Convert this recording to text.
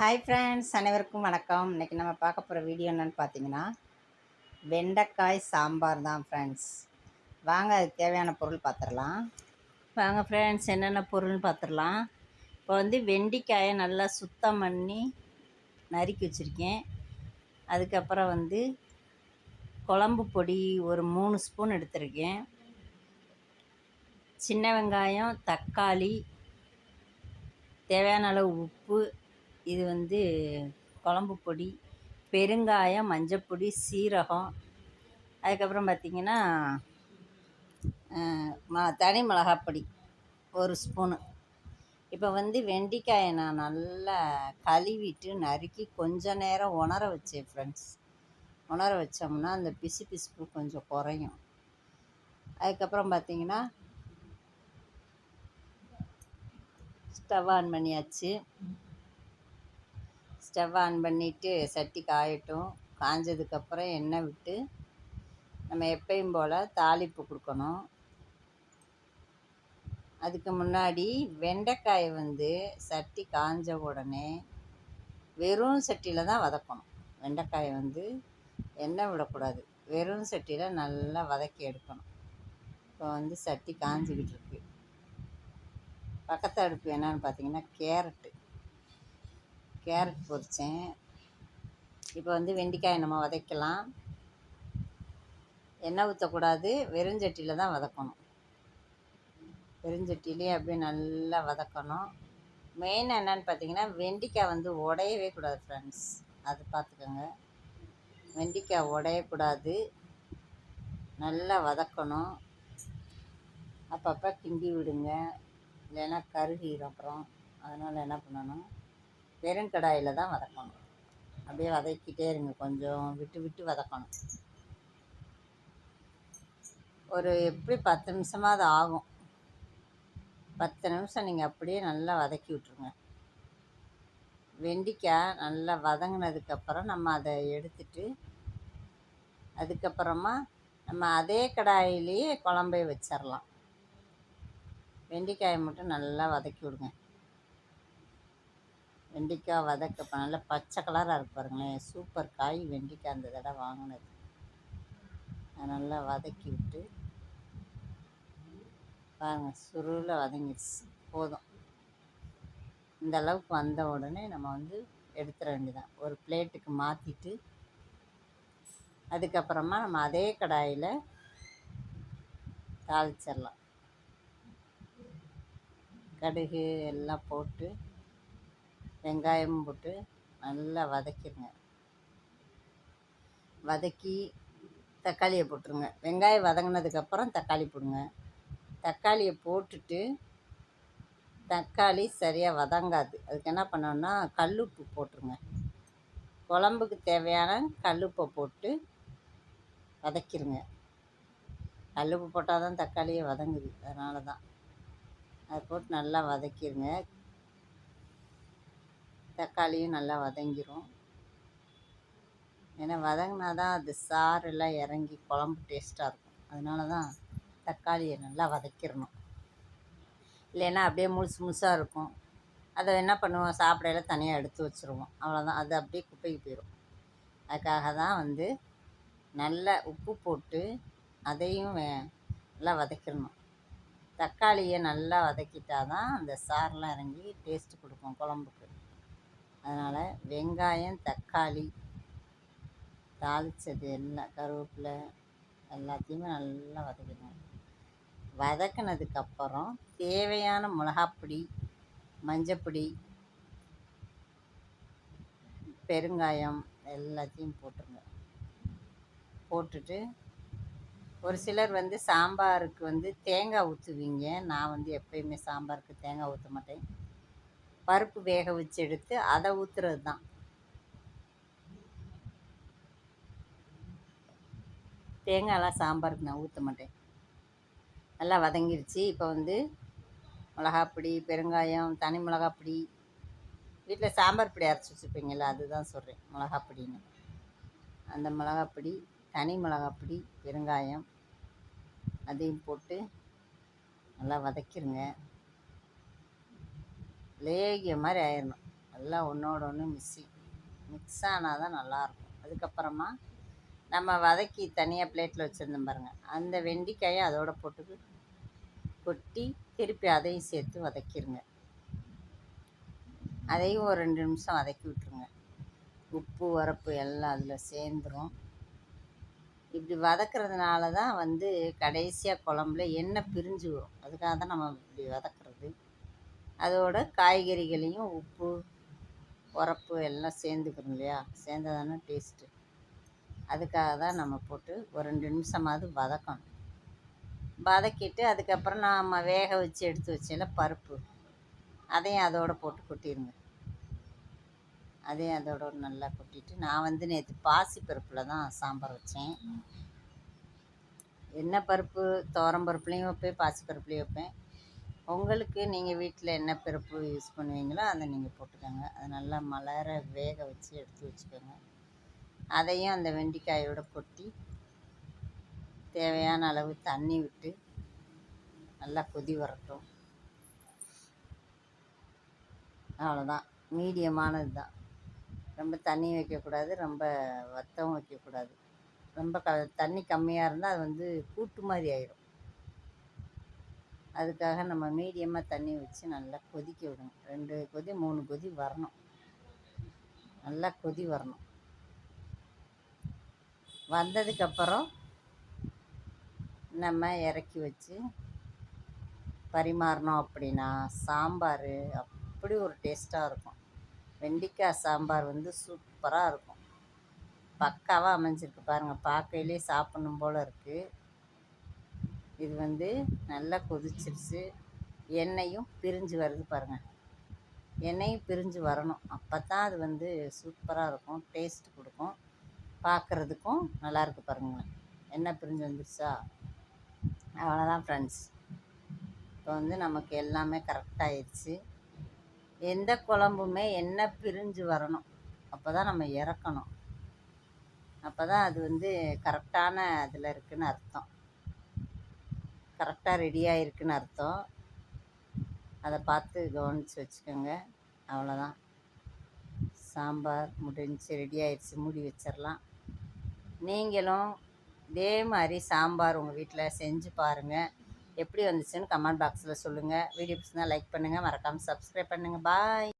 Hi friends அனைவருக்கும் வணக்கம். இன்றைக்கி நம்ம பார்க்க போகிற வீடியோ என்னென்னு பார்த்தீங்கன்னா வெண்டைக்காய் சாம்பார் தான் ஃப்ரெண்ட்ஸ் வாங்க அதுக்கு தேவையான பொருள் பார்த்துடலாம். வாங்க ஃப்ரெண்ட்ஸ் என்னென்ன பொருள்னு பார்த்துடலாம். இப்போ வந்து வெண்டிக்காயை நல்லா சுத்தம் பண்ணி நறுக்கி வச்சுருக்கேன். அதுக்கப்புறம் வந்து குழம்பு பொடி ஒரு மூணு ஸ்பூன் எடுத்திருக்கேன். சின்ன வெங்காயம் தக்காளி தேவையான அளவு உப்பு இது வந்து குழம்பு பொடி பெருங்காயம் மஞ்சப்பொடி சீரகம் அதுக்கப்புறம் பார்த்திங்கன்னா ம தனி மிளகாப்பொடி ஒரு ஸ்பூனு இப்போ வந்து வெண்டிக்காயை நான் நல்லா கழுவிட்டு நறுக்கி கொஞ்ச நேரம் உணர வச்சேன் ஃப்ரெண்ட்ஸ் உணர வச்சோம்னா அந்த பிசு பிசுப்பு கொஞ்சம் குறையும். அதுக்கப்புறம் பார்த்திங்கன்னா ஸ்டவ் ஆன் பண்ணியாச்சு. ஸ்டவ் ஆன் பண்ணிவிட்டு சட்டி காயட்டும். காஞ்சதுக்கப்புறம் எண்ணெய் விட்டு நம்ம எப்பயும் போல் தாளிப்பு கொடுக்கணும். அதுக்கு முன்னாடி வெண்டைக்காயை வந்து சட்டி காஞ்ச உடனே வெறும் சட்டியில் தான் வதக்கணும். வெண்டைக்காயை வந்து எண்ணெய் விடக்கூடாது. வெறும் சட்டியில் நல்லா வதக்கி எடுக்கணும். இப்போ வந்து சட்டி காஞ்சிக்கிட்டு இருக்கு. பக்கத்து அடுப்பு என்னன்னு பார்த்தீங்கன்னா கேரட்டு. கேரட் பொரித்தேன் இப்போ வந்து வெண்டைக்காயை நம்ம வதக்கலாம். எண்ணெய் ஊற்றக்கூடாது வெறுஞ்சட்டியில் தான் வதக்கணும். வெறுஞ்சட்டிலே அப்படியே நல்லா வதக்கணும். மெயின் என்னன்னு பார்த்தீங்கன்னா வெண்டைக்காய் வந்து உடையவே கூடாது ஃப்ரெண்ட்ஸ் அது பார்த்துக்கோங்க வெண்டைக்காய் உடையக்கூடாது நல்லா வதக்கணும். அப்பப்போ கிண்டி விடுங்க. இல்லைன்னா கருகிடும் அப்புறம். அதனால் என்ன பண்ணணும்? வெறும் கடாயில் தான் வதக்கணும். அப்படியே வதக்கிட்டே இருங்க. கொஞ்சம் விட்டு விட்டு வதக்கணும். ஒரு எப்படி பத்து நிமிஷமாவது ஆகும். பத்து நிமிஷம் நீங்கள் அப்படியே நல்லா வதக்கி விட்ருங்க வெண்டிக்காய் நல்லா வதங்கினதுக்கப்புறம் நம்ம அதை எடுத்துட்டு அதுக்கப்புறமா நம்ம அதே கடாயிலேயே குழம்பே வச்சிடலாம் வெண்டிக்காயை மட்டும் நல்லா வதக்கி விடுங்க. வெண்டிக்காய் வதக்க நல்லா பச்சை கலராக இருக்கு பாருங்களேன். சூப்பர் காய் வெண்டைக்காய் அந்த தடவை வாங்கினது. அதை நல்லா வதக்கி விட்டு பாருங்கள் சுருளில் வதங்கிடுச்சு போதும். இந்த அளவுக்கு வந்த உடனே நம்ம வந்து எடுத்துட வேண்டியதான் ஒரு பிளேட்டுக்கு மாற்றிட்டு அதுக்கப்புறமா நம்ம அதே கடாயில் தாளிச்சிடலாம். கடுகு எல்லாம் போட்டு வெங்காயமும் போட்டு நல்லா வதக்கிடுங்க வதக்கி தக்காளியை போட்டுருங்க. வெங்காயம் வதங்கினதுக்கப்புறம் தக்காளி போடுங்க. தக்காளியை போட்டுட்டு தக்காளி சரியாக வதங்காது. அதுக்கு என்ன பண்ணோன்னா கல்லுப்பு போட்டுருங்க. குழம்புக்கு தேவையான கல்லுப்பை போட்டு வதக்கிடுங்க கல்லுப்பு போட்டால் தான் தக்காளியே வதங்குது. அதனால தான் அதை போட்டு நல்லா வதக்கிடுங்க தக்காளியும் நல்லா வதங்கிடும் ஏன்னா வதங்கினா தான் அது சாறெல்லாம் இறங்கி குழம்பு டேஸ்ட்டாக இருக்கும். அதனால தான் தக்காளியை நல்லா வதக்கிடணும். இல்லைன்னா அப்படியே முழுசு முழுசாக இருக்கும். அதை என்ன பண்ணுவோம்? சாப்பிடையில தனியாக எடுத்து வச்சுருவோம். அவ்வளோதான் அது அப்படியே குப்பைக்கு போயிடும் அதுக்காக தான் வந்து நல்ல உப்பு போட்டு அதையும் நல்லா வதக்கிடணும். தக்காளியை நல்லா வதக்கிட்டால் தான் அந்த சாரெலாம் இறங்கி டேஸ்ட்டு கொடுக்கும் குழம்புக்கு. அதனால் வெங்காயம் தக்காளி தாளித்தது எல்லாம் கருவேப்பிலை எல்லாத்தையுமே நல்லா வதக்கணும் வதக்கினதுக்கப்புறம் தேவையான மிளகாப்பொடி மஞ்சப்பொடி பெருங்காயம் எல்லாத்தையும் போட்டுருங்க. போட்டுட்டு ஒரு சிலர் வந்து சாம்பாருக்கு வந்து தேங்காய் ஊற்றுவீங்க நான் வந்து எப்பயுமே சாம்பாருக்கு தேங்காய் ஊற்ற மாட்டேன். பருப்பு வேக வச்சு எடுத்து அதை ஊற்றுறது தான் தேங்காயெலாம் சாம்பாருக்கு நான் ஊற்ற மாட்டேன். நல்லா வதங்கிருச்சு. இப்போ வந்து மிளகாப்பொடி பெருங்காயம் தனி மிளகாப்பொடி வீட்டில் சாம்பார் பொடி அரைச்சி வச்சுருப்பீங்கள்ல அதுதான் சொல்கிறேன் மிளகாப்பொடின்னு அந்த மிளகாப்பொடி தனி மிளகாப்பொடி பெருங்காயம் அதையும் போட்டு நல்லா வதக்கிடுங்க லேகிய மாதிரி ஆயிடணும் எல்லாம் ஒன்றோட ஒன்று மிக்ஸி மிக்ஸ் ஆனால் தான் நல்லாயிருக்கும். அதுக்கப்புறமா நம்ம வதக்கி தனியாக பிளேட்டில் வச்சுருந்தோம் பாருங்கள் அந்த வெண்டிக்காயை அதோட போட்டு கொட்டி திருப்பி அதையும் சேர்த்து வதக்கிடுங்க அதையும் ஒரு ரெண்டு நிமிஷம் வதக்கி விட்ருங்க உப்பு உரப்பு எல்லாம் அதில் சேர்ந்துரும். இப்படி வதக்கிறதுனால தான் வந்து கடைசியாக குழம்புல எண்ணெய் பிரிஞ்சு வரும். அதுக்காக தான் நம்ம இப்படி வதக்குறது. அதோட காய்கறிகளையும் உப்பு உரப்பு எல்லாம் சேர்ந்துக்கணும் இல்லையா? சேர்ந்ததானே டேஸ்ட்டு அதுக்காக தான் நம்ம போட்டு ஒரு ரெண்டு நிமிஷமாவது வதக்கணும். வதக்கிட்டு அதுக்கப்புறம் நாம் வேக வச்சு எடுத்து வச்சேல பருப்பு அதையும் அதோட போட்டு கொட்டிடுங்க அதையும் அதோட நல்லா கொட்டிட்டு நான் வந்து நேற்று பாசி பருப்பில் தான் சாம்பார் வச்சேன். என்ன பருப்பு? துவரம் பருப்புலேயும் வைப்பேன் பாசி பருப்புலேயும் வைப்பேன். உங்களுக்கு நீங்கள் வீட்டில் என்ன பருப்பு யூஸ் பண்ணுவீங்களோ அதை நீங்கள் போட்டுக்கோங்க. அதை நல்லா மலர வேக வச்சு எடுத்து வச்சுக்கோங்க. அதையும் அந்த வெண்டைக்காயோட கொட்டி தேவையான அளவு தண்ணி விட்டு நல்லா கொதி வரட்டும். அவ்வளோதான் மீடியமானது தான். ரொம்ப தண்ணி வைக்கக்கூடாது ரொம்ப வத்தவும் வைக்கக்கூடாது ரொம்ப க தண்ணி கம்மியாக இருந்தால் அது வந்து கூட்டு மாதிரி ஆயிடும் அதுக்காக நம்ம மீடியமாக தண்ணி வச்சு நல்லா கொதிக்க விடணும். ரெண்டு கொதி மூணு கொதி வரணும். நல்லா கொதி வரணும். வந்ததுக்கப்புறம் நம்ம இறக்கி வச்சு பரிமாறினோம் அப்படின்னா சாம்பார் அப்படி ஒரு டேஸ்ட்டாக இருக்கும். வெண்டைக்காய் சாம்பார் வந்து சூப்பராக இருக்கும். பக்காவாக அமைஞ்சிருக்கு பாருங்கள் பார்க்கையிலே சாப்பிட்ணும் போல் இருக்குது இது வந்து நல்லா கொதிச்சிருச்சு. எண்ணெயும் பிரிஞ்சு வருது பாருங்கள் எண்ணெயும் பிரிஞ்சு வரணும். அப்போ தான் அது வந்து சூப்பராக இருக்கும். டேஸ்ட் கொடுக்கும். பார்க்குறதுக்கும் நல்லாயிருக்கு பாருங்களேன். எண்ணெய் பிரிஞ்சு வந்துருச்சா? அவ்வளோதான் ஃப்ரெண்ட்ஸ் இப்போ வந்து நமக்கு எல்லாமே கரெக்டாகிடுச்சு எந்த குழம்புமே எண்ணெய் பிரிஞ்சு வரணும். அப்போ தான் நம்ம இறக்கணும். அப்போ தான் அது வந்து கரெக்டான அதில் இருக்குதுன்னு அர்த்தம். கரெக்டாக ரெடியாக இருக்குன்னு அர்த்தம். அதை பார்த்து கவனித்து வச்சுக்கோங்க. அவ்வளோதான் சாம்பார் முடிஞ்சு ரெடி ஆயிடுச்சு மூடி வச்சிடலாம் நீங்களும் இதே மாதிரி சாம்பார் உங்கள் வீட்டில் செஞ்சு பாருங்கள் எப்படி வந்துச்சுன்னு கமெண்ட் பாக்ஸில் சொல்லுங்கள் வீடியோ பிடிச்சிருந்தால் லைக் பண்ணுங்கள் மறக்காமல் சப்ஸ்கிரைப் பண்ணுங்கள் பாய்